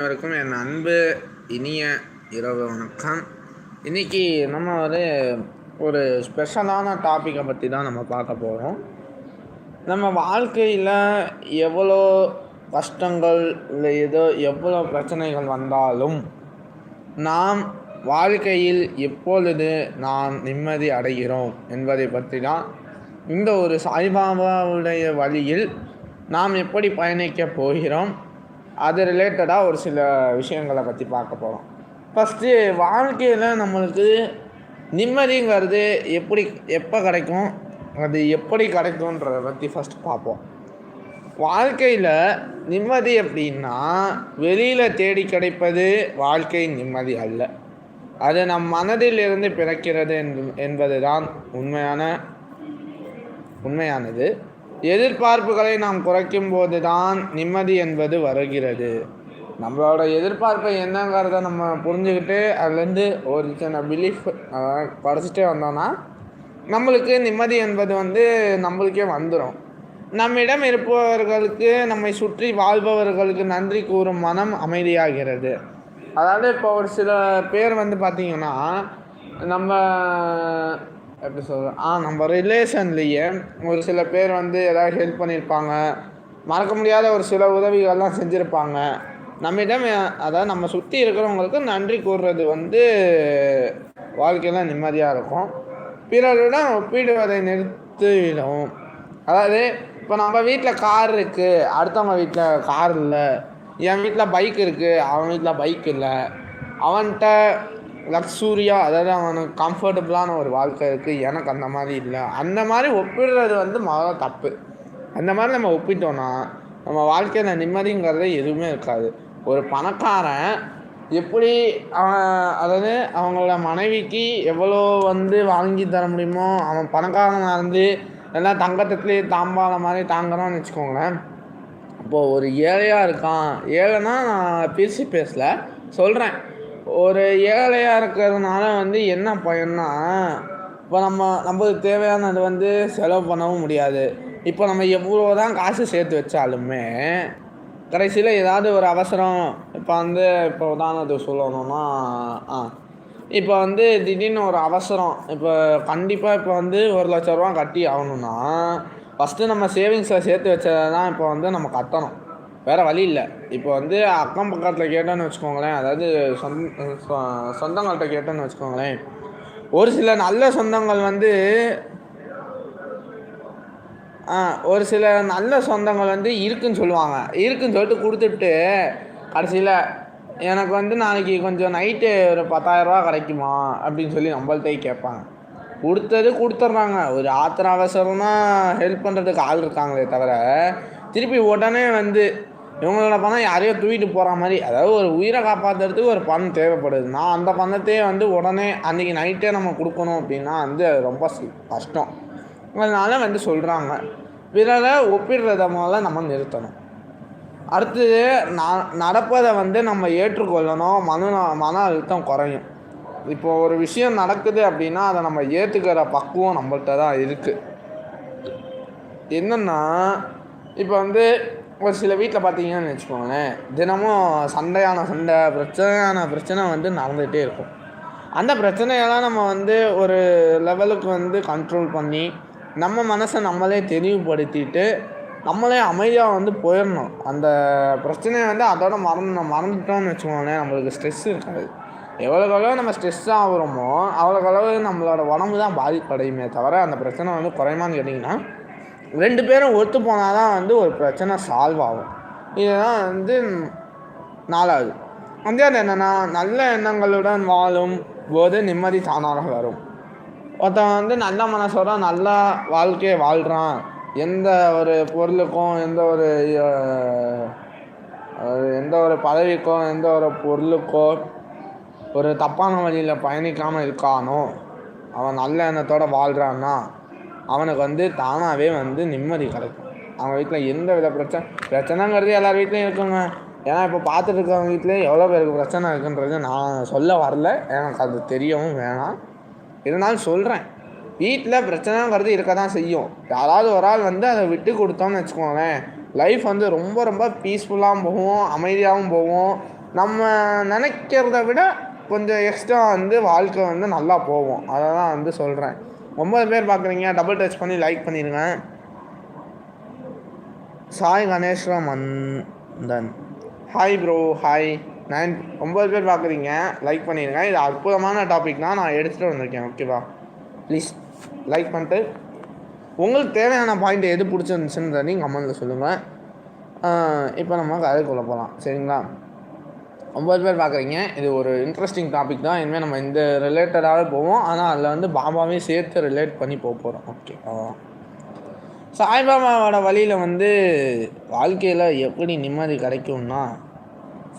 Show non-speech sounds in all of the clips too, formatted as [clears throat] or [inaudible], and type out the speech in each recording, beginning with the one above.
அனைவருக்கும் என் அன்பு இனிய இரவு வணக்கம். இன்றைக்கி நம்ம ஒரு ஒரு ஸ்பெஷலான டாப்பிக்கை பற்றி தான் நம்ம பார்க்க போகிறோம் நம்ம வாழ்க்கையில் எவ்வளோ கஷ்டங்கள் இல்லை ஏதோ எவ்வளோ பிரச்சனைகள் வந்தாலும் நாம் வாழ்க்கையில் எப்பொழுது நாம் நிம்மதி அடைகிறோம் என்பதை பற்றி தான் இந்த ஒரு சாய்பாபாவுடைய வழியில் நாம் எப்படி பயணிக்க போகிறோம் அது ரிலேட்டடாக ஒரு சில விஷயங்களை பற்றி பார்க்க போகிறோம் ஃபஸ்ட்டு வாழ்க்கையில் நம்மளுக்கு நிம்மதிங்கிறது எப்படி எப்போ கிடைக்கும் அது எப்படி கிடைக்குன்றத பற்றி ஃபஸ்ட்டு பார்ப்போம். வாழ்க்கையில் நிம்மதி அப்படின்னா வெளியில் தேடி கிடைப்பது வாழ்க்கை நிம்மதி அல்ல. அது நம் மனதில் இருந்து பிறக்கிறது என்பது தான் உண்மையான உண்மையானது. எதிர்பார்ப்புகளை நாம் குறைக்கும் போது தான் நிம்மதி என்பது வருகிறது. நம்மளோட எதிர்பார்ப்பை என்னங்கிறத நம்ம புரிஞ்சுக்கிட்டு அதுலேருந்து ஒரு சின்ன பிலீஃப் குறைச்சிட்டே வந்தோம்னா நம்மளுக்கு நிம்மதி என்பது வந்து நம்மளுக்கே வந்துடும் நம்மிடம் இருப்பவர்களுக்கு நம்மை சுற்றி வாழ்பவர்களுக்கு நன்றி கூறும் மனம் அமைதியாகிறது. அதாவது இப்போ ஒரு சில பேர் வந்து பார்த்திங்கன்னா நம்ம எப்படி சொல்கிறேன் ஆ நம்ம ரிலேஷன்லேயே ஒரு சில பேர் வந்து ஏதாவது ஹெல்ப் பண்ணியிருப்பாங்க மறக்க முடியாத ஒரு சில உதவிகள்லாம் செஞ்சுருப்பாங்க. நம்மிடம் அதாவது நம்ம சுற்றி இருக்கிறவங்களுக்கு நன்றி கூறுறது வந்து வாழ்க்கையில் நிம்மதியாக இருக்கும். பிறருடன் ஒப்பிடுவதை நிறுத்திடும் அதாவது இப்போ நம்ம வீட்டில் கார் இருக்குது அடுத்தவங்க வீட்டில் கார் இல்லை. என் வீட்டில் பைக் இருக்குது அவன் வீட்டில் பைக் இல்லை. அவன்கிட்ட லக்ஸூரியாக அதாவது அவனுக்கு கம்ஃபர்டபுளான ஒரு வாழ்க்கை இருக்குது எனக்கு அந்த மாதிரி இல்லை. அந்த மாதிரி ஒப்பிடுறது வந்து முதல்ல தப்பு. அந்த மாதிரி நம்ம ஒப்பிட்டோன்னா நம்ம வாழ்க்கையில் நிம்மதிங்கிறது எதுவுமே இருக்காது. ஒரு பணக்காரன் எப்படி அவன் அதாவது அவங்களோட மனைவிக்கு எவ்வளோ வந்து வாங்கி தர முடியுமோ அவன் பணக்காரனாக இருந்து எல்லாம் தங்கத்துலேயே தாம்பால மாதிரி தாங்குறான்னு வச்சுக்கோங்களேன். இப்போது ஒரு ஏழையாக இருக்கான். ஏழைன்னா நான் பிரித்து பேசல சொல்கிறேன் ஒரு ஏழையாக இருக்கிறதுனால வந்து என்ன பயன்னா இப்போ நம்ம நம்மளுக்கு தேவையானது வந்து செலவு பண்ணவும் முடியாது. இப்போ நம்ம எவ்வளோ தான் காசு சேர்த்து வச்சாலுமே கடைசியில் ஏதாவது ஒரு அவசரம் இப்போ வந்து இப்போ உதாரணத்துக்கு சொல்லணும்னா ஆ இப்போ வந்து திடீர்னு ஒரு அவசரம் இப்போ கண்டிப்பாக இப்போ வந்து ஒரு லட்ச ரூபா கட்டி ஆகணும்னா ஃபஸ்ட்டு நம்ம சேவிங்ஸில் சேர்த்து வச்சதை தான் இப்போ வந்து நம்ம கட்டணும். வேறு வழி இல்லை. இப்போ வந்து அக்கம் பக்கத்தில் கேட்டோன்னு வச்சுக்கோங்களேன். அதாவது சொந்த சொந்தங்கள்கிட்ட கேட்டோன்னு வச்சுக்கோங்களேன். ஒரு சில நல்ல சொந்தங்கள் வந்து ஒரு சில நல்ல சொந்தங்கள் வந்து இருக்குன்னு சொல்லுவாங்க. இருக்குன்னு சொல்லிட்டு கொடுத்துட்டு கடைசியில் எனக்கு வந்து நாளைக்கு கொஞ்சம் நைட்டு ஒரு பத்தாயிரரூவா கிடைக்குமா? அப்படின்னு சொல்லி நம்மள்ட்டே கேட்பாங்க. கொடுத்தது கொடுத்துட்றாங்க ஒரு ஆத்திர அவசரம்னா ஹெல்ப் பண்ணுறதுக்கு ஆள் இருக்காங்களே தவிர திருப்பி உடனே வந்து இவங்களோட பணம் யாரையோ தூக்கிட்டு போகிற மாதிரி அதாவது ஒரு உயிரை காப்பாற்றுறதுக்கு ஒரு பணம் தேவைப்படுது. நான் அந்த பணத்தையே வந்து உடனே அன்றைக்கி நைட்டே நம்ம கொடுக்கணும் அப்படின்னா வந்து அது ரொம்ப கஷ்டம். அதனால வந்து சொல்கிறாங்க பிறரை ஒப்பிடுறத முதல்ல நம்ம நிறுத்தணும். அடுத்தது நான் நடப்பதை வந்து நம்ம ஏற்றுக்கொள்ளணும். மன மன அழுத்தம் குறையும். இப்போ ஒரு விஷயம் நடக்குது அப்படின்னா அதை நம்ம ஏற்றுக்கிற பக்குவம் நம்மள்கிட்ட தான் இருக்குது என்னென்னா இப்போ வந்து ஒரு சில வீட்டில் பார்த்தீங்கன்னு வச்சுக்கோங்களேன் தினமும் சண்டையான சண்டை பிரச்சனையான பிரச்சனை வந்து நடந்துகிட்டே இருக்கும். அந்த பிரச்சனையெல்லாம் நம்ம வந்து ஒரு லெவலுக்கு வந்து கண்ட்ரோல் பண்ணி நம்ம மனசை நம்மளே தெளிவுபடுத்திட்டு நம்மளே அமைதியாக வந்து போயிடணும். அந்த பிரச்சனையை வந்து அதோட மறந்து மறந்துட்டோம்னு வச்சுக்கோங்களேன் நம்மளுக்கு ஸ்ட்ரெஸ் இருக்காது. எவ்வளோக்கு அளவு நம்ம ஸ்ட்ரெஸ் ஆகுறோமோ அவ்வளோக்கு அளவு நம்மளோட உடம்பு தான் பாதிப்படையுமே தவிர அந்த பிரச்சனை வந்து குறையுமான்னு கேட்டிங்கன்னா ரெண்டு பேரும் ஒத்து போனால் தான் வந்து ஒரு பிரச்சனை சால்வ் ஆகும். இதுதான் வந்து நாலாவது. அஞ்சாவது என்னென்னா நல்ல எண்ணங்களுடன் வாழும் போது நிம்மதி தானாக வரும். ஒருத்தன் வந்து நல்ல மனசோட நல்லா வாழ்க்கையை வாழ்கிறான் எந்த ஒரு பொருளுக்கும் எந்த ஒரு எந்த ஒரு பதவிக்கோ எந்த ஒரு பொருளுக்கோ ஒரு தப்பான வழியில் பயணிக்காமல் இருக்கானோ அவன் நல்ல எண்ணத்தோடு வாழ்கிறான்னா அவனுக்கு வந்து தானாகவே வந்து நிம்மதி கிடைக்கும். அவங்க வீட்டில் எந்த வித பிரச்சனை பிரச்சனைங்கிறது எல்லார் வீட்லேயும் இருக்குங்க. ஏன்னா இப்போ பார்த்துட்டு இருக்கவங்க வீட்லேயே எவ்வளோ பேருக்கு பிரச்சனை இருக்குன்றது நான் சொல்ல வரல. எனக்கு அது தெரியவும் வேணாம். இருந்தாலும் சொல்கிறேன் வீட்டில் பிரச்சனைங்கிறது இருக்க தான் செய்யும். யாராவது ஒரு ஆள் வந்து அதை விட்டு கொடுத்தோம்னு வச்சுக்கோங்களேன். லைஃப் வந்து ரொம்ப ரொம்ப பீஸ்ஃபுல்லாகவும் போகும் அமைதியாகவும் போகும். நம்ம நினைக்கிறத விட கொஞ்சம் எக்ஸ்ட்ரா வந்து வாழ்க்கை வந்து நல்லா போகும். அதை தான் வந்து சொல்கிறேன் ஒம்பது பேர் பார்க்குறீங்க டபுள் டச் பண்ணி லைக் பண்ணிடுங்க Sai Ganeswara Manthan hi bro hi nine ஒம்பது பேர் பார்க்குறீங்க லைக் பண்ணிடுங்க இது அற்புதமான டாபிக் தான். நான் எடுத்துகிட்டு வந்திருக்கேன் ஓகேவா ப்ளீஸ் லைக் பண்ணிட்டு. உங்களுக்கு தேவையான பாயிண்ட் எது பிடிச்சிருந்துச்சுன்றதை நீங்கள் கமெண்ட்டில் சொல்லுங்கள் இப்போ நம்ம கதைக்குள்ளே போகலாம் சரிங்களா? ஒம்பது பேர் பார்க்குறீங்க. இது ஒரு இன்ட்ரெஸ்டிங் டாபிக் தான். இனிமேல் நம்ம இந்த ரிலேட்டடாகவே போவோம். ஆனால் அதில் வந்து பாபாவையும் சேர்த்து ரிலேட் பண்ணி போக போகிறோம் ஓகே சாய்பாபாவோட வழியில் வந்து வாழ்க்கையில் எப்படி நிம்மதி கிடைக்கும்னா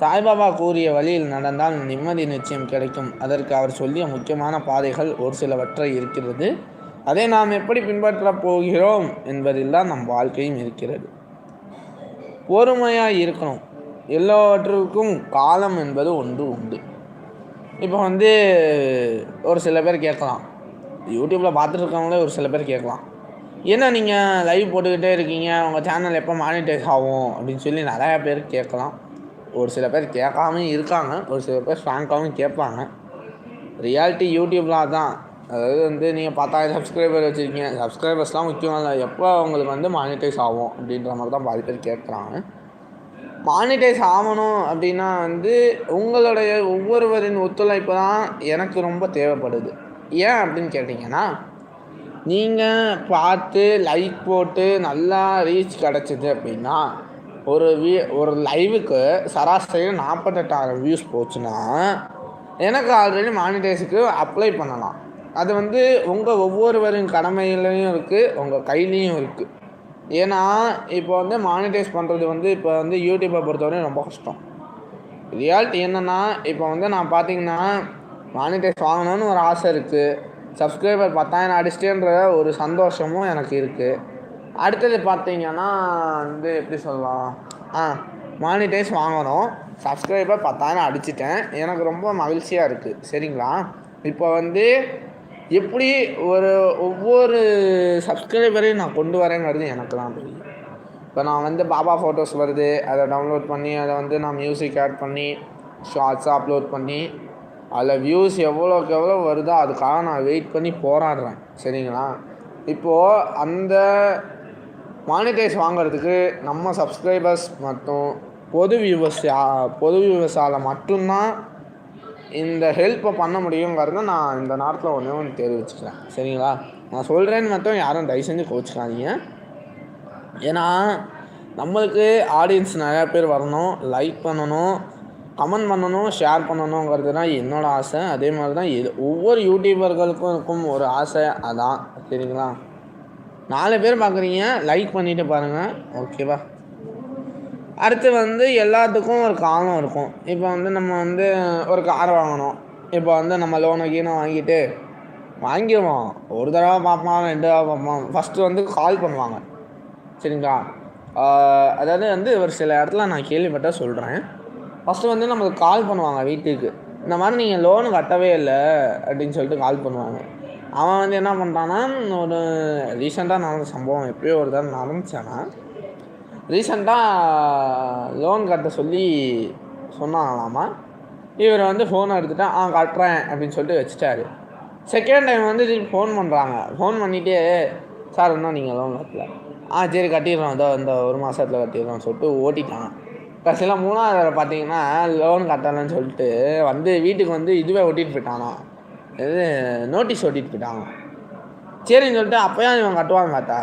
சாய்பாபா கூறிய வழியில் நடந்தால் நிம்மதி நிச்சயம் கிடைக்கும். அதற்கு அவர் சொல்லிய முக்கியமான பாதைகள் ஒரு சிலவற்றை இருக்கிறது. அதை நாம் எப்படி பின்பற்றப் போகிறோம் என்பதில் தான் நம் வாழ்க்கையும் இருக்கிறது. பொறுமையாக இருக்கணும். எல்லாவற்றுக்கும் காலம் என்பது ஒன்று உண்டு. இப்போ வந்து ஒரு சில பேர் கேட்கலாம். யூடியூப்பில் பார்த்துட்டு ஒரு சில பேர் கேட்கலாம். என்ன நீங்கள் லைவ் போட்டுக்கிட்டே இருக்கீங்க உங்கள் சேனல் எப்போ மானிட்டைஸ் ஆகும் அப்படின்னு சொல்லி நிறையா பேர் கேட்கலாம். ஒரு சில பேர் கேட்காம இருக்காங்க ஒரு சில பேர் ஃப்ராங்காகவும் கேட்பாங்க. ரியாலிட்டி யூடியூப்லாம் தான் அதாவது வந்து நீங்கள் பத்தாயிரம் சப்ஸ்கிரைபர் வச்சுருக்கீங்க சப்ஸ்கிரைபர்ஸ்லாம் முக்கியம் இல்லை எப்போ உங்களுக்கு வந்து மானிட்டைஸ் ஆகும் அப்படின்ற மாதிரி தான் பாதி பேர் கேட்குறாங்க. மானிட்டைஸ் ஆகணும் அப்படின்னா வந்து உங்களுடைய ஒவ்வொருவரின் ஒத்துழைப்பு தான் எனக்கு ரொம்ப தேவைப்படுது. ஏன் அப்படின்னு கேட்டிங்கன்னா நீங்கள் பார்த்து லைக் போட்டு நல்லா ரீச் கிடச்சிது அப்படின்னா ஒரு வீ ஒரு லைவுக்கு சராசரியாக நாற்பத்தெட்டாயிரம் வியூஸ் போச்சுன்னா எனக்கு ஆல்ரெடி மானிட்டைஸுக்கு அப்ளை பண்ணலாம். அது வந்து உங்கள் ஒவ்வொருவரின் கடமையிலையும் இருக்குது உங்கள் கையிலையும் இருக்குது ஏன்னா இப்போ வந்து மானிட்டைஸ் பண்ணுறது வந்து இப்போ வந்து யூடியூப்பை பொறுத்தவரையும் ரொம்ப கஷ்டம். ரியாலிட்டி என்னென்னா இப்போ வந்து நான் பார்த்தீங்கன்னா மானிட்டைஸ் வாங்கணும்னு ஒரு ஆசை இருக்குது சப்ஸ்கிரைபர் பத்தாயிரம் அடிச்சிட்டேன்ற ஒரு சந்தோஷமும் எனக்கு இருக்குது அடுத்தது பார்த்தீங்கன்னா வந்து எப்படி சொல்லலாம்? ஆ மானிட்டைஸ் வாங்கணும். சப்ஸ்கிரைபர் பத்தாயிரம் அடிச்சிட்டேன். எனக்கு ரொம்ப மகிழ்ச்சியாக இருக்குது சரிங்களா? இப்போ வந்து எப்படி ஒரு ஒவ்வொரு சப்ஸ்கிரைபரையும் நான் கொண்டு வரேங்கிறது எனக்கு தான் தெரியும். இப்போ நான் வந்து பாபா ஃபோட்டோஸ் வருது அதை டவுன்லோட் பண்ணி அதை வந்து நான் மியூசிக் ஆட் பண்ணி ஷார்ட்ஸ் அப்லோட் பண்ணி அதில் வியூஸ் எவ்வளோக்கு எவ்வளோ வருதோ அதுக்காக நான் வெயிட் பண்ணி போராடுறேன். சரிங்களா? இப்போது அந்த மானிட்டைஸ் வாங்கிறதுக்கு நம்ம சப்ஸ்கிரைபர்ஸ் மற்றும் பொது வியூவர்ஸ் பொது வியூவர்ஸால் மட்டும்தான் இந்த ஹெல்ப்பை பண்ண முடியுங்கிறத நான் இந்த நேரத்தில் ஒன்றே ஒன்று தெரிவிச்சுக்கிறேன் சரிங்களா? நான் சொல்கிறேன்னு மட்டும் யாரும் தயவு செஞ்சு கோச்சிக்காதீங்க ஏன்னா நம்மளுக்கு ஆடியன்ஸ் நிறையா பேர் வரணும். லைக் பண்ணணும். கமெண்ட் பண்ணணும். ஷேர் பண்ணணுங்கிறது தான் என்னோடய ஆசை. அதே மாதிரி தான் எது ஒவ்வொரு யூடியூபர்களுக்கும் இருக்கும் ஒரு ஆசை. அதான். சரிங்களா? நாலு பேர் பார்க்குறீங்க. லைக் பண்ணிவிட்டு பாருங்கள் ஓகேவா அடுத்து வந்து எல்லாத்துக்கும் ஒரு காலம் இருக்கும். இப்போ வந்து நம்ம வந்து ஒரு கார் வாங்கணும். இப்போ வந்து நம்ம லோனை கீனை வாங்கிட்டு வாங்கிடுவோம். ஒரு தடவை பார்ப்பான் ரெண்டு தடவை பார்ப்பான் ஃபஸ்ட்டு வந்து கால் பண்ணுவாங்க. சரிங்களா? அதாவது வந்து ஒரு சில இடத்துல நான் கேள்விப்பட்ட சொல்கிறேன் ஃபஸ்ட்டு வந்து நமக்கு கால் பண்ணுவாங்க வீட்டுக்கு. இந்த மாதிரி நீங்கள் லோனு கட்டவே இல்லை அப்படின்னு சொல்லிட்டு கால் பண்ணுவாங்க. அவன் வந்து என்ன பண்ணுறான்னா ஒரு ரீசெண்டாக நடந்த சம்பவம் எப்பயோ ஒரு தடவை நடந்துச்சானா ரீசெண்டாக லோன் கட்ட சொல்லி சொன்னாங்களாமா. இவர் வந்து ஃபோனை எடுத்துகிட்டு ஆ கட்டுறேன் அப்படின்னு சொல்லிட்டு வச்சுட்டாரு. செகண்ட் டைம் வந்து ஃபோன் பண்ணுறாங்க ஃபோன் பண்ணிவிட்டு சார் இன்னும் நீங்கள் லோன் கட்டல. ஆ சரி கட்டிடுறோம். இதோ இந்த ஒரு மாதத்தில் கட்டிடுறோம் சொல்லிட்டு ஓட்டிட்டான் கடைசியில் மூணாவது பார்த்தீங்கன்னா லோன் கட்டலைன்னு சொல்லிட்டு வந்து வீட்டுக்கு வந்து இதுவே ஓட்டிகிட்டு போயிட்டானா இது நோட்டீஸ் ஓட்டிகிட்டு போயிட்டாங்க. சரின்னு சொல்லிட்டு அப்போயும் இவன் கட்டுவாங்க பார்த்தா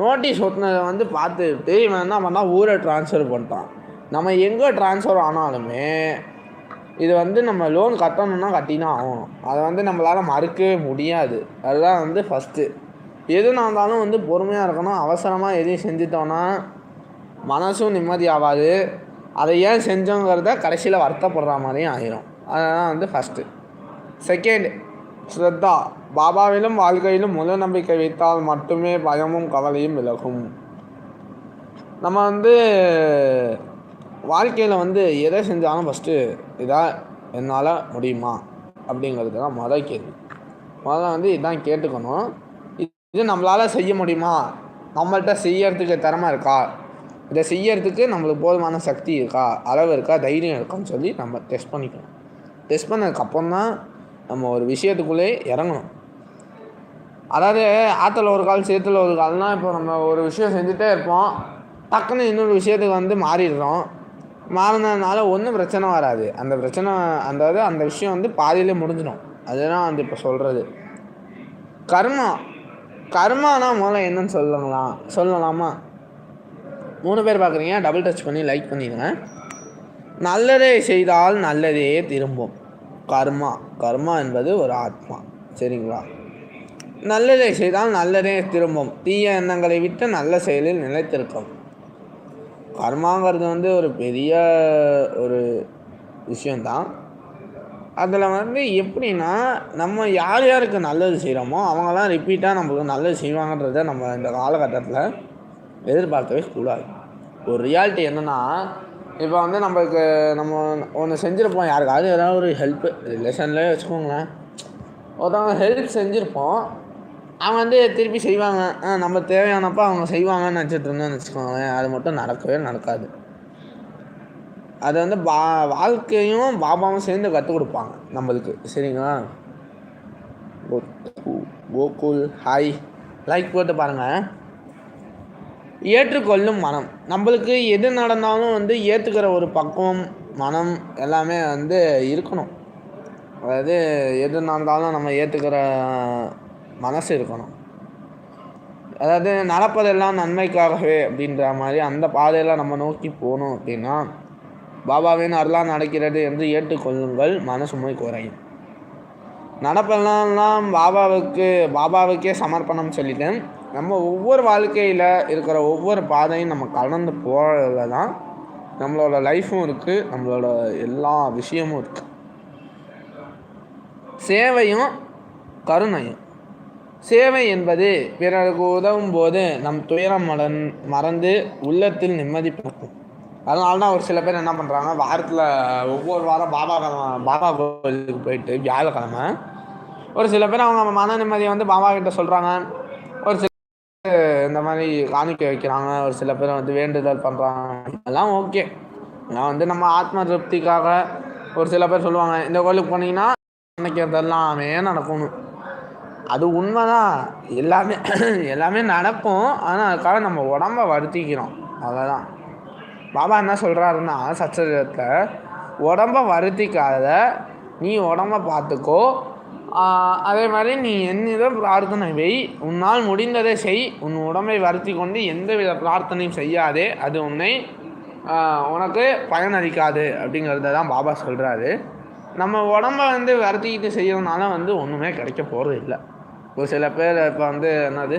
நோட்டீஸ் ஒட்டினதை வந்து பார்த்துட்டு இவன் என்ன பண்ணால் ஊரை ட்ரான்ஸ்ஃபர் பண்ணிட்டான். நம்ம எங்கே ட்ரான்ஸ்ஃபர் ஆனாலுமே இது வந்து நம்ம லோன் கட்டணும்னா கட்டினா ஆகணும். அதை வந்து நம்மளால் மறுக்கவே முடியாது. அதுதான் வந்து ஃபஸ்ட்டு எதுனா இருந்தாலும் வந்து பொறுமையாக இருக்கணும். அவசரமாக எதையும் செஞ்சுட்டோன்னா மனசும் நிம்மதி ஆகாது. அதை ஏன் செஞ்சோங்கிறத கடைசியில் வருத்தப்படுற மாதிரியும் ஆயிரும். அதுதான் வந்து ஃபஸ்ட்டு செகண்ட் ஸ்ரத்தா பாபாவிலும் வாழ்க்கையிலும் முழு நம்பிக்கை வைத்தால் மட்டுமே பயமும் கவலையும் விலகும். நம்ம வந்து வாழ்க்கையில் வந்து எதை செஞ்சாலும் ஃபஸ்ட்டு இதாக என்னால் முடியுமா? அப்படிங்கிறது தான் மொதல் கேள்வி. முதல்ல வந்து இதான் கேட்டுக்கணும். இது நம்மளால் செய்ய முடியுமா? நம்மள்கிட்ட செய்யறதுக்கு திறமை இருக்கா? இதை செய்யறதுக்கு நம்மளுக்கு போதுமான சக்தி இருக்கா? அளவு இருக்கா? தைரியம் இருக்கான்னு சொல்லி நம்ம டெஸ்ட் பண்ணிக்கணும். டெஸ்ட் பண்ணதுக்கப்புறம் தான் நம்ம ஒரு விஷயத்துக்குள்ளே இறங்கணும். அதாவது ஆற்றுல ஒரு கால் சேத்துல ஒரு கால்னால் இப்போ நம்ம ஒரு விஷயம் செஞ்சுட்டே இருப்போம். டக்குன்னு இன்னொரு விஷயத்துக்கு வந்து மாறிடுறோம். மாறினதுனால ஒன்றும் பிரச்சனை வராது. அந்த பிரச்சனை அந்த இது அந்த விஷயம் வந்து பாதியிலே முடிஞ்சிடும். அதுதான் வந்து இப்போ சொல்கிறது கர்மா. கர்மானா முதல்ல என்னன்னு சொல்லலாம் சொல்லலாமா? மூணு பேர் பார்க்குறீங்க. டபுள் டச் பண்ணி லைக் பண்ணிடுங்க. நல்லதே செய்தால் நல்லதே திரும்பும். கர்மா. கர்மா என்பது ஒரு ஆத்மா. சரிங்களா? நல்லதை செய்தால் நல்லதே திரும்பும். தீய எண்ணங்களை விட்டு நல்ல செயலில் நிலைத்திருக்கும். கர்மாங்கிறது வந்து ஒரு பெரிய ஒரு விஷயந்தான் அதில் வந்து எப்படின்னா நம்ம யார் யாருக்கு நல்லது செய்கிறோமோ அவங்களாம் ரிப்பீட்டாக நம்மளுக்கு நல்லது செய்வாங்கன்றத நம்ம இந்த காலகட்டத்தில் எதிர்பார்க்கவே கூடாது. ஒரு ரியாலிட்டி என்னென்னா இப்போ வந்து நம்மளுக்கு நம்ம ஒன்று செஞ்சுருப்போம் யாருக்காவது ஏதாவது ஒரு ஹெல்ப்பு ரிலேஷன்லேயே வச்சுக்கோங்களேன். ஒருத்தவங்க ஹெல்ப் செஞ்சுருப்போம். அவங்க வந்து திருப்பி செய்வாங்க. நம்ம தேவையானப்போ அவங்க செய்வாங்கன்னு நினச்சிட்டு இருந்தோம்னு வச்சுக்கோங்களேன். அது மட்டும் நடக்கவே நடக்காது. அது வந்து பா வாழ்க்கையும் பாபாவும் சேர்ந்து கற்றுக் கொடுப்பாங்க நம்மளுக்கு. சரிங்களா? கோகுல் ஹாய் லைக் போட்டு பாருங்கள் ஏற்றுக்கொள்ளும் மனம். நம்மளுக்கு எது நடந்தாலும் வந்து ஏற்றுக்கிற ஒரு பக்குவம் மனம் எல்லாமே வந்து இருக்கணும். அதாவது எது நடந்தாலும் நம்ம ஏற்றுக்கிற மனசு இருக்கணும். அதாவது நடப்பதெல்லாம் நன்மைக்காகவே அப்படின்ற மாதிரி அந்த பாதையில் நம்ம நோக்கி போகணும் அப்படின்னா பாபாவின் அருளாக நடக்கிறது என்று ஏற்றுக்கொள்ளுங்கள் மனசுமை குறையும். நடப்பெல்லாம் பாபாவுக்கு பாபாவுக்கே சமர்ப்பணம் சொல்லிட்டேன். நம்ம ஒவ்வொரு வாழ்க்கையில் இருக்கிற ஒவ்வொரு பாதையும் நம்ம கலந்து போகிறதுல தான் நம்மளோட லைஃப்பும் இருக்குது நம்மளோட எல்லா விஷயமும் இருக்குது சேவையும் கருணையும். சேவை என்பது பிறருக்கு உதவும் போது நம் துயரம் மடன் மறந்து உள்ளத்தில் நிம்மதி பிறக்கும். அதனால தான் ஒரு சில பேர் என்ன பண்ணுறாங்க வாரத்தில் ஒவ்வொரு வாரம் பாபா பாபா கோவிலுக்கு போயிட்டு வியாழக்கிழமை ஒரு சில பேர் அவங்க மன நிம்மதியை வந்து பாபா கிட்ட சொல்கிறாங்க இந்த மாதிரி காணிக்க வைக்கிறாங்க. ஒரு சில பேர் வந்து வேண்டுதல் பண்ணுறாங்க அதெல்லாம் ஓகே நான் வந்து நம்ம ஆத்ம திருப்திக்காக ஒரு சில பேர் சொல்லுவாங்க. இந்த கோயிலுக்கு போனீங்கன்னா நினைக்கிறதெல்லாமே நடக்கணும். அது உண்மைதான். எல்லாமே எல்லாமே நடக்கும். ஆனால் அதுக்காக நம்ம உடம்ப வருத்திக்கிறோம். அவ்வளோதான் பாபா என்ன சொல்கிறாருன்னா சச்சரித்தில் உடம்ப வருத்திக்காத நீ உடம்ப பார்த்துக்கோ. அதே மாதிரி நீ என்னிடம் பிரார்த்தனை வை. உன்னால் முடிந்ததை செய். உன் உடம்பை வருத்தி கொண்டு எந்தவித பிரார்த்தனையும் செய்யாதே. அது உன்னை உனக்கு பயனளிக்காது அப்படிங்கிறத தான் பாபா சொல்கிறாரு நம்ம உடம்ப வந்து வருத்திக்கிட்டு செய்யறதுனால வந்து ஒன்றுமே கிடைக்க போகிறது இல்லை. ஒரு சில பேர் இப்போ வந்து என்னது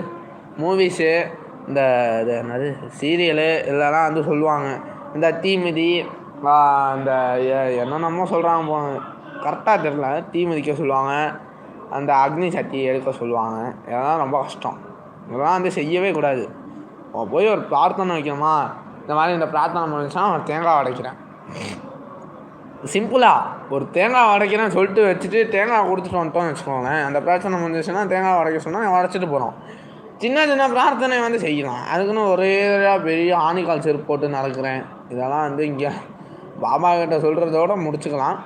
மூவிஸு இந்த இது என்னது சீரியலு இதெல்லாம் வந்து சொல்லுவாங்க. இந்த தீமிதி இந்த என்னென்னமோ சொல்கிறாங்க போ கரெக்டாக தெரில தீமிதிக்க சொல்லுவாங்க. அந்த அக்னி சட்டி எடுக்க சொல்லுவாங்க. இதெல்லாம் ரொம்ப கஷ்டம். இதெல்லாம் வந்து செய்யவே கூடாது. போய் ஒரு பிரார்த்தனை வைக்கணுமா? இந்த மாதிரி இந்த பிரார்த்தனை முடிஞ்சுன்னா ஒரு தேங்காய் உடைக்கிறேன் சிம்பிளாக ஒரு தேங்காய் உடைக்கிறேன்னு சொல்லிட்டு வச்சுட்டு தேங்காய் கொடுத்துட்டு வந்துட்டோம்னு வச்சுக்கோங்களேன். அந்த பிரச்சனை முடிஞ்சிச்சுன்னா தேங்காய் உடைக்க சொன்னால் உடச்சிட்டு போகிறோம் சின்ன சின்ன பிரார்த்தனை வந்து செய்யலாம். அதுக்குன்னு ஒரே பெரிய ஆணிக்கால் செருப்பு போட்டு நடக்கிறேன். இதெல்லாம் வந்து இங்கே பாபா கிட்ட சொல்கிறதோட முடிச்சுக்கலாம்.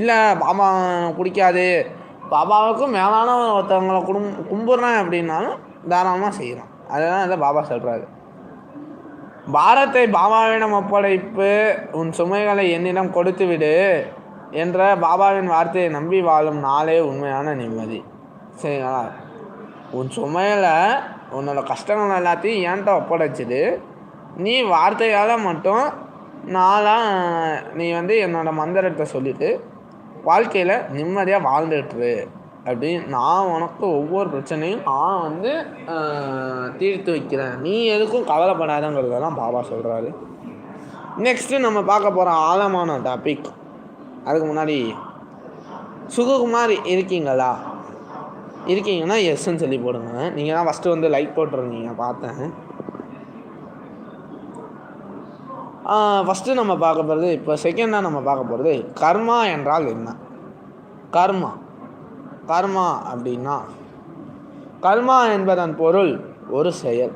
இல்லை பாபா பிடிக்காது பாபாவுக்கும் மேலான ஒருத்தவங்களை குடும் கும்பிட்றேன் அப்படின்னாலும் தாராளமாக செய்யலாம். அதுதான் இதை பாபா சொல்கிறாரு பாரத்தை பாபாவிடம் ஒப்படைப்பு உன் சுமைகளை என்னிடம் கொடுத்து விடு என்ற பாபாவின் வார்த்தையை நம்பி வாழும் நாளே உண்மையான நிம்மதி. சரிங்களா? உன் சுமையில் உன்னோட கஷ்டங்கள் எல்லாத்தையும் ஏன்ட்ட ஒப்படைச்சிடு. நீ வார்த்தையால் மட்டும் நாளாக நீ வந்து என்னோடய மந்திரத்தை சொல்லிவிட்டு வாழ்க்கையில் நிம்மதியாக வாழ்ந்துட்டுரு அப்படின்னு நான் உனக்கு ஒவ்வொரு பிரச்சனையும் நான் வந்து தீர்த்து வைக்கிறேன். நீ எதுக்கும் கவலைப்படாதங்கிறதெல்லாம் பாபா சொல்கிறாரு நெக்ஸ்ட்டு நம்ம பார்க்க போகிற ஆழமான டாபிக் அதுக்கு முன்னாடி சுகுகுமார் இருக்கீங்களா? இருக்கீங்கன்னா எஸ்ன்னு சொல்லி போடுங்க. நீங்கள் தான் ஃபஸ்ட்டு வந்து லைக் போட்டுருந்தீங்க பார்த்தேன். ஃபஸ்ட்டு நம்ம பார்க்க போகிறது இப்போ செகண்டாக நம்ம பார்க்க போகிறது கர்மா என்றால் என்ன? கர்மா. கர்மா அப்படின்னா கர்மா என்பதன் பொருள் ஒரு செயல்.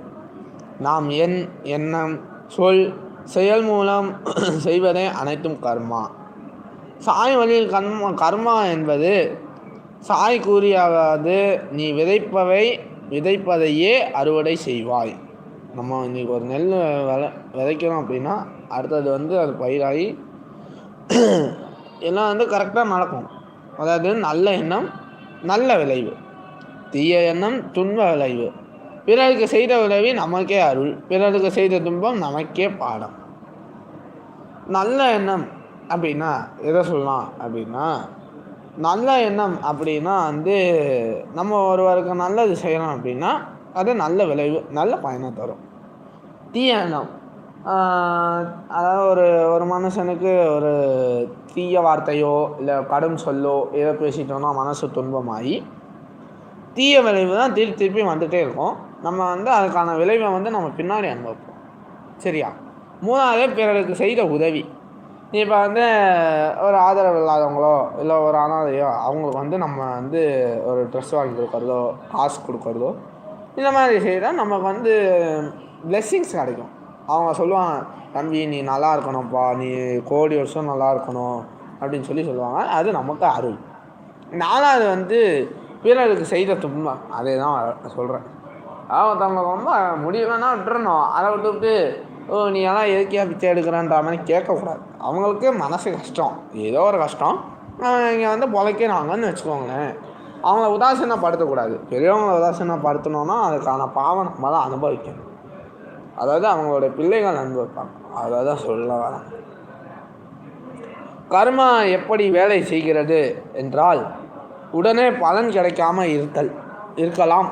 நாம் எண் எண்ணம் சொல் செயல் மூலம் [clears throat] செய்வதே அனைத்தும் கர்மா. சாய் வழியில் கர்மா கர்மா என்பது சாய் கூறியாவது நீ விதைப்பவை விதைப்பதையே அறுவடை செய்வாய். நம்ம இன்றைக்கி ஒரு நெல் விள விதைக்கிறோம் அப்படின்னா அடுத்தது வந்து அது பயிராகி எல்லாம் வந்து கரெக்டாக நடக்கும். அதாவது நல்ல எண்ணம் நல்ல விளைவு. தீய எண்ணம் துன்ப விளைவு. பிறருக்கு செய்த உதவி நமக்கே அருள். பிறருக்கு செய்த துன்பம் நமக்கே பாடம். நல்ல எண்ணம் அப்படின்னா எதை சொல்லலாம் அப்படின்னா நல்ல எண்ணம் அப்படின்னா வந்து நம்ம ஒருவருக்கு நல்லது செய்யணும் அப்படின்னா அது நல்ல விளைவு நல்ல பயனை தரும். தீய எண்ணம். அதாவது ஒரு ஒரு மனுஷனுக்கு ஒரு தீய வார்த்தையோ இல்லை கடும் சொல்லோ ஏதோ பேசிட்டோன்னா மனசு துன்பமாகி தீய விளைவு தான் திருப்பி திருப்பி வந்துகிட்டே இருக்கும். நம்ம வந்து அதுக்கான விளைவை வந்து நம்ம பின்னாடி அனுபவிப்போம். சரியா? மூணாவது பிறருக்கு செய்த உதவி. இப்போ வந்து ஒரு ஆதரவு இல்லாதவங்களோ இல்லை ஒரு அனாதையோ அவங்களுக்கு வந்து நம்ம வந்து ஒரு ட்ரெஸ் வாங்கி கொடுக்குறதோ காசு கொடுக்குறதோ இந்த மாதிரி செய்தால் நமக்கு வந்து பிளெஸ்ஸிங்ஸ் கிடைக்கும். அவங்க சொல்லுவாங்க தம்பி நீ நல்லா இருக்கணும்ப்பா. நீ கோடி வருஷம் நல்லா இருக்கணும். அப்படின்னு சொல்லி சொல்லுவாங்க. அது நமக்கு அருள். நாலாவது வந்து பிறருக்கு செய்த துன்பம் அதே தான் சொல்கிறேன் தங்க ரொம்ப முடியலன்னா விட்டுறணும். அதை விட்டுவிட்டு ஓ நீ எல்லாம் எதுக்கியா பிச்சை எடுக்கிறன்ற மாதிரி கேட்கக்கூடாது. அவங்களுக்கு மனசு கஷ்டம். ஏதோ ஒரு கஷ்டம். இங்கே வந்து பொழைக்கிறாங்கன்னு வச்சுக்கோங்களேன். அவங்கள உதாசீனப்படுத்தக்கூடாது. பெரியவங்களை உதாசீனப்படுத்தணுன்னா அதுக்கான பாவம் நம்ம தான் அனுபவிக்கணும். அதாவது அவங்களோட பிள்ளைகள் அனுபவிப்பாங்க அதை தான் சொல்ல வரேன். கர்மா எப்படி வேலை செய்கிறது என்றால் உடனே பலன் கிடைக்காம இருத்தல் இருக்கலாம்.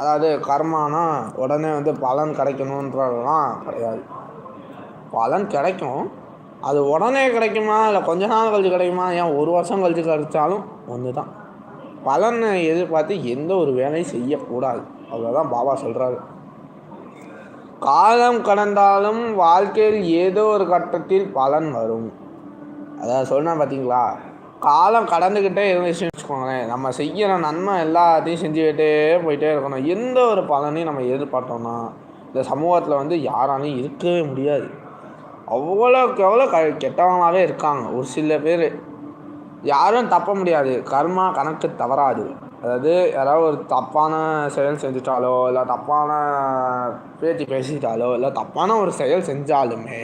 அதாவது கர்மானா உடனே வந்து பலன் கிடைக்கணுன்றதெல்லாம் கிடையாது. பலன் கிடைக்கும். அது உடனே கிடைக்குமா? இல்லை கொஞ்ச நாள் கழிச்சு கிடைக்குமா? ஏன் ஒரு வருஷம் கழிச்சு கிடைச்சாலும் ஒன்று தான் பலனை எதிர்பார்த்து எந்த ஒரு வேலையும் செய்யக்கூடாது. அவ்வளோதான் பாபா சொல்கிறாரு காலம் கடந்தாலும் வாழ்க்கையில் ஏதோ ஒரு கட்டத்தில் பலன் வரும். அதான் சொன்னேன் பார்த்தீங்களா காலம் கடந்துக்கிட்டே இருந்துச்சுன்னு வச்சுக்கோங்களேன். நம்ம செய்கிற நன்மை எல்லாத்தையும் செஞ்சுக்கிட்டே போயிட்டே இருக்கணும். எந்த ஒரு பலனையும் நம்ம எதிர்பார்த்தோம்னா இந்த சமூகத்தில் வந்து யாராலையும் இருக்கவே முடியாது. அவ்வளோக்கு எவ்வளோ க கெட்டவங்களாகவே இருக்காங்க. ஒரு சில பேர். யாரும் தப்ப முடியாது. கர்மா கணக்கு தவறாது. அதாவது யாராவது ஒரு தப்பான செயல் செஞ்சுட்டாலோ இல்லை தப்பான பேச்சு பேசிட்டாலோ இல்லை தப்பான ஒரு செயல் செஞ்சாலுமே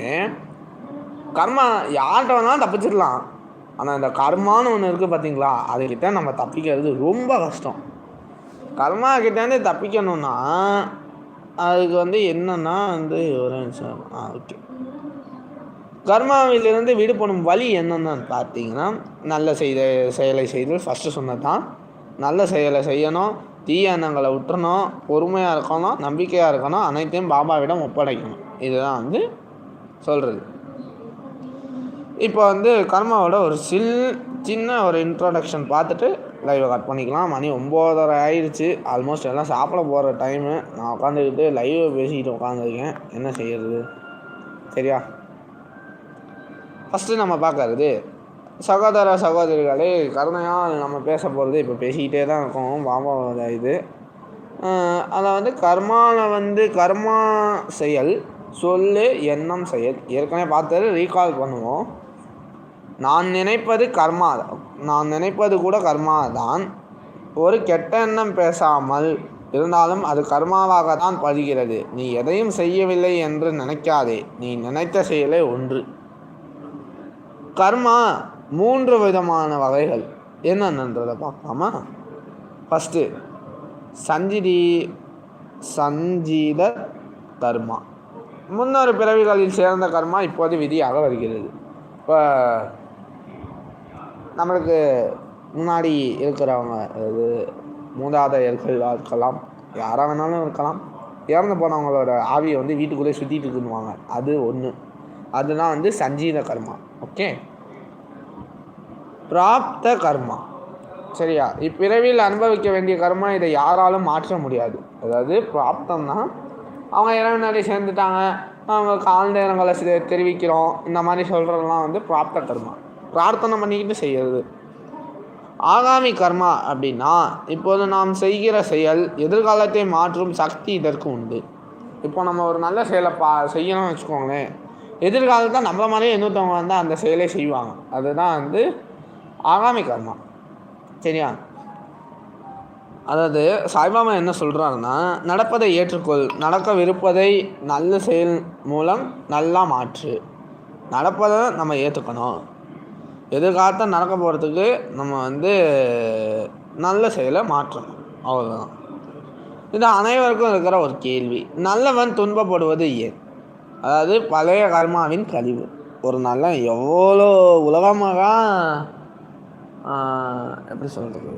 கர்மா யார்கிட்ட வேணாலும் தப்பிச்சிடலாம். ஆனால் இந்த கர்மான்னு ஒன்று இருக்குது பார்த்தீங்களா அதுக்கிட்ட நம்ம தப்பிக்கிறது ரொம்ப கஷ்டம். கர்மா கிட்டேருந்து தப்பிக்கணும்னா அதுக்கு வந்து என்னென்னா வந்து ஒரு நிமிஷம் ஆ ஓகே. கர்மாவிலிருந்து விடுபடும் வழி என்னென்னு பார்த்தீங்கன்னா நல்ல செய்த செயலை செய்து ஃபஸ்ட்டு சொன்னது தான் நல்ல செயலை செய்யணும் தீய எண்ணங்களை விட்டுறணும் பொறுமையாக இருக்கணும் நம்பிக்கையாக இருக்கணும் அனைத்தையும் பாபாவிடம் ஒப்படைக்கணும். இதுதான் வந்து சொல்கிறது இப்போ வந்து கர்மாவோட ஒரு சில் சின்ன ஒரு இன்ட்ரடக்ஷன் பார்த்துட்டு லைவை கட் பண்ணிக்கலாம். மணி ஒம்போதரை ஆயிடுச்சு. ஆல்மோஸ்ட் எல்லாம் சாப்பிட போகிற டைமு நான் உட்காந்துக்கிட்டு லைவை பேசிக்கிட்டு உட்காந்துருக்கேன் என்ன செய்யறது? சரியா? ஃபஸ்ட்டு நம்ம பார்க்கறது சகோதர சகோதரிகளே கருணையால் நம்ம பேச போகிறது இப்போ பேசிக்கிட்டே தான் இருக்கோம். பாபாவோட இது. அதை வந்து கர்மாவில் வந்து கர்மா செயல் சொல்லு எண்ணம் செயல். ஏற்கனவே பார்த்தது ரீகால் பண்ணுவோம். நான் நினைப்பது கர்மா நான் நினைப்பது கூட கர்மா தான் ஒரு கெட்ட எண்ணம் பேசாமல் இருந்தாலும் அது கர்மாவாக தான் பதிகிறது நீ எதையும் செய்யவில்லை என்று நினைக்காதே. நீ நினைத்த செயலே ஒன்று. கர்மா மூன்று விதமான வகைகள். என்னென்னன்றதை பார்க்கலாமா? ஃபஸ்ட்டு சஞ்சிதி சஞ்சீத கர்மா. முன்னொரு பிறவிகளில் சேர்ந்த கர்மா இப்போது விதியாக வருகிறது. இப்போ நம்மளுக்கு முன்னாடி இருக்கிறவங்க அதாவது மூதாதையர்கள் இருக்கலாம் யாராக வேணாலும் இருக்கலாம் இறந்து போனவங்களோட ஆவியை வந்து வீட்டுக்குள்ளே சுற்றிட்டு இருக்குன்னுவாங்க. அது ஒன்று அதுதான் வந்து சஞ்சீத கர்மா. ஓகே பிராப்த கர்மா. சரியா? இப்பிறவியில் அனுபவிக்க வேண்டிய கர்மா இதை யாராலும் மாற்ற முடியாது. அதாவது பிராப்தம்னா அவங்க இறைவனாடி சேர்ந்துட்டாங்க. அவங்க கால் நேரங்களை தெரிவிக்கிறோம். இந்த மாதிரி சொல்கிறதெல்லாம் வந்து பிராப்த கர்மா. பிரார்த்தனை பண்ணிக்கிட்டு செய்கிறது ஆகாமி கர்மா அப்படின்னா இப்போது நாம் செய்கிற செயல் எதிர்காலத்தை மாற்றும் சக்தி இதற்கு உண்டு. இப்போ நம்ம ஒரு நல்ல செயலை பா செய்யணும்னு வச்சுக்கோங்களேன். எதிர்காலத்தில் நம்மள மாதிரியே இன்னொருத்தவங்க வந்து அந்த செயலை செய்வாங்க. அதுதான் வந்து ஆகாமி கர்மா. சரியா? அதாவது சாய்பாபா என்ன சொல்கிறாருன்னா நடப்பதை ஏற்றுக்கொள் நடக்கவிருப்பதை நல்ல செயல் மூலம் நல்லா மாற்று. நடப்பதை நம்ம ஏற்றுக்கணும் எதிர்காலத்தை நடக்க போகிறதுக்கு நம்ம வந்து நல்ல செயலை மாற்றணும். அவ்வளோதான் இது அனைவருக்கும் இருக்கிற ஒரு கேள்வி. நல்லவன் துன்பப்படுவது ஏன்? அதாவது பழைய கர்மாவின் கழிவு. ஒரு நல்ல எவ்வளோ உலகமாக எப்படி சொல்கிறது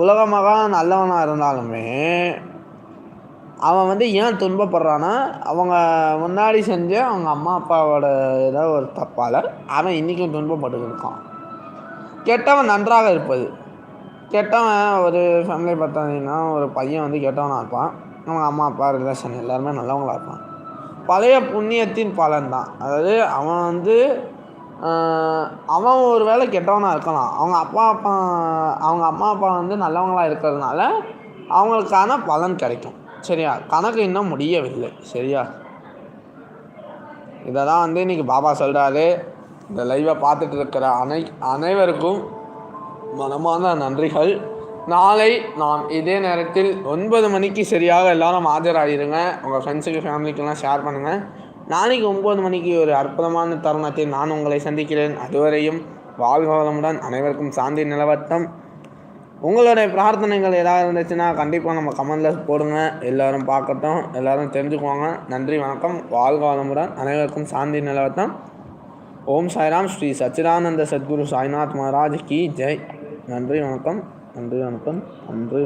உலகமாக நல்லவனாக இருந்தாலுமே அவன் வந்து ஏன் துன்பப்படுறான்னா அவங்க முன்னாடி செஞ்ச அவங்க அம்மா அப்பாவோட ஏதோ ஒரு தப்பால் அவன் இன்றைக்கும் துன்பப்பட்டு இருக்கான். கெட்டவன் நன்றாக இருப்பது. கெட்டவன் ஒரு ஃபேமிலி பார்த்தீங்கன்னா ஒரு பையன் வந்து கெட்டவனாக இருப்பான். அவங்க அம்மா அப்பா ரிலேஷன் எல்லாருமே நல்லவங்களாக இருப்பான். பழைய புண்ணியத்தின் பலன் தான் அதாவது அவன் வந்து அவன் ஒரு வேளை கெட்டவனாக இருக்கலாம். அவங்க அப்பா அப்பா அவங்க அம்மா அப்பா வந்து நல்லவங்களாக இருக்கிறதுனால அவங்களுக்கான பலன் கிடைக்கும். சரியா? கணக்கு இன்னும் முடியவில்லை. சரியா? இதை தான் வந்து இன்றைக்கி பாபா சொல்கிறாரு இந்த லைவை பார்த்துட்டு இருக்கிற அனை அனைவருக்கும் மனமான நன்றிகள். நாளை நாம் இதே நேரத்தில் ஒன்பது மணிக்கு சரியாக எல்லாரும் ஆஜராகிடுங்க உங்கள் ஃப்ரெண்ட்ஸுக்கு ஃபேமிலிக்கெல்லாம் ஷேர் பண்ணுங்கள் நாளைக்கு ஒம்பது மணிக்கு ஒரு அற்புதமான தருணத்தில் நான் உங்களை சந்திக்கிறேன். அதுவரையும் வாழ்க வளமுடன். அனைவருக்கும் சாந்தி நிலவட்டம். உங்களுடைய பிரார்த்தனைகள் ஏதாவது இருந்துச்சுன்னா கண்டிப்பாக நம்ம கமெண்டில் போடுங்க. எல்லோரும் பார்க்கட்டும். எல்லோரும் தெரிஞ்சுக்குவாங்க. நன்றி வணக்கம். வாழ்க வளமுடன். அனைவருக்கும் சாந்தி நிலவட்டம். ஓம் சாய்ராம். ஸ்ரீ சச்சிதானந்த சத்குரு சாய்நாத் மகாராஜ் கி. ஜெய். நன்றி வணக்கம். நன்றி வணக்கம். நன்றி